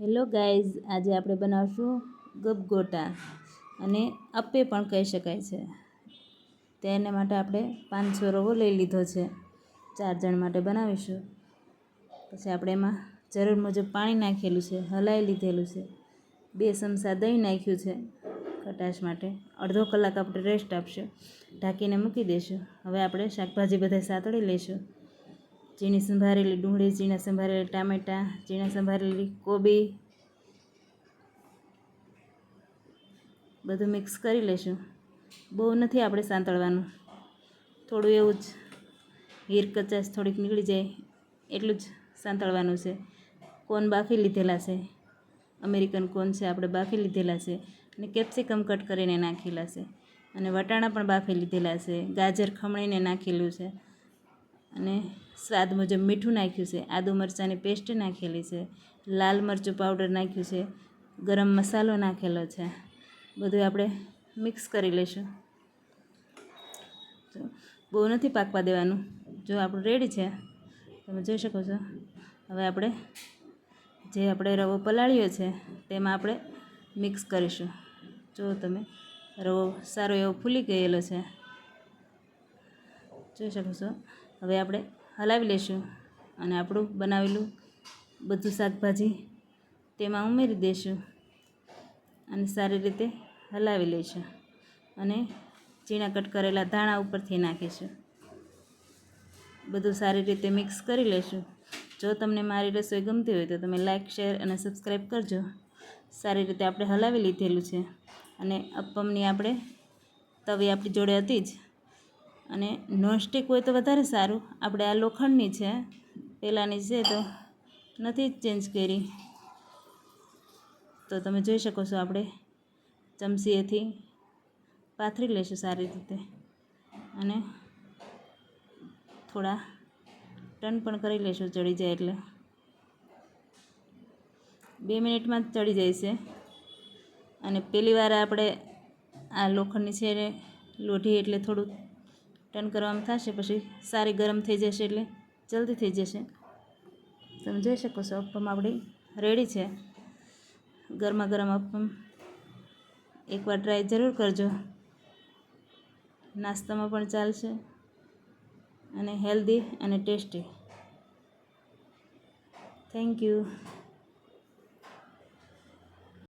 Hello guys, આજે આપણે બનાવશું ગપગોટા અને અપ્પે પણ કહી શકાય છે. તેને માટે આપણે પાંચસો રવો લઈ લીધો છે. ચાર જણ માટે બનાવીશું. પછી આપણે એમાં જરૂર મુજબ પાણી નાખેલું છે હલાવી લીધેલું છે. બે ચમચા દહીં નાખ્યું છે, ખટાશ માટે. અડધો કલાક આપણે રેસ્ટ આપશો. ઢાંકીને મૂકી દઈશું. હવે આપણે શાકભાજી બધા સાતળી લઈશું. ઝીણી સંભારેલી ડુંગળી, ઝીણા સંભારેલા ટામેટાં, ઝીણા સંભારેલી કોબી. બધું મિક્સ કરી લઈશું. બહુ નથી આપણે સાંતળવાનું. થોડું એવું જ હીર કચાશ થોડીક નીકળી જાય એટલું જ સાંતળવાનું છે. કોન બાફી લીધેલા છે. અમેરિકન કોન છે, આપણે બાફી લીધેલા છે અને કેપ્સિકમ કટ કરીને નાખેલા છે. અને વટાણા પણ બાફી લીધેલા છે. ગાજર ખમણીને નાખેલું છે. અને સ્વાદ મુજબ મીઠું નાખ્યું છે, આદુ મરચાંની પેસ્ટ નાખેલી છે, લાલ મરચું પાવડર નાખ્યું છે, ગરમ મસાલો નાખેલો છે. બધું આપણે મિક્સ કરી લઈશું. બહુ નથી પાકવા દેવાનું. જો આપણું રેડી છે, તમે જોઈ શકો છો. હવે આપણે જે આપણે રવો પલાળ્યો છે, તેમાં આપણે મિક્સ કરીશું. જો તમે રવો સારો એવો ફૂલી ગયેલો છે. જોઈ શકો છો. હવે આપણે હલાવી લઈશું અને આપણું બનાવેલું બધું શાકભાજી તેમાં ઉમેરી દઈશું અને સારી રીતે હલાવી લઈશું અને ઝીણા કટ કરેલા ધાણા ઉપરથી નાખીશું. બધું સારી રીતે મિક્સ કરી લઈશું જો તમને મારી રસોઈ ગમતી હોય તો તમે લાઇક શેર અને સબસ્ક્રાઈબ કરજો. સારી રીતે આપણે હલાવી લીધેલું છે અને અપમની આપણે તવી આપણી જોડે હતી જ. અને નોનસ્ટિક હોય તો વધારે સારું. આપણે આ લોખંડની છે, પહેલાંની છે તો નથી ચેન્જ કરી. તો તમે જોઈ શકો છો આપણે ચમચીએથી પાથરી લઈશું સારી રીતે. અને થોડા ટર્ન પણ કરી લઈશું, ચડી જાય એટલે. બે મિનિટમાં ચડી જાય છે. અને પહેલી વાર આપણે આ લોખંડની છે લોઢી એટલે થોડું ટર્ન કરવામાં થશે પછી સારી ગરમ થઈ જશે એટલે જલ્દી થઈ જશે. તમે જોઈ શકો છો, અપમ આપણી રેડી છે. ગરમા ગરમ અપમ એકવાર ટ્રાય જરૂર કરજો. નાસ્તામાં પણ ચાલશે અને હેલ્ધી અને ટેસ્ટી. Thank you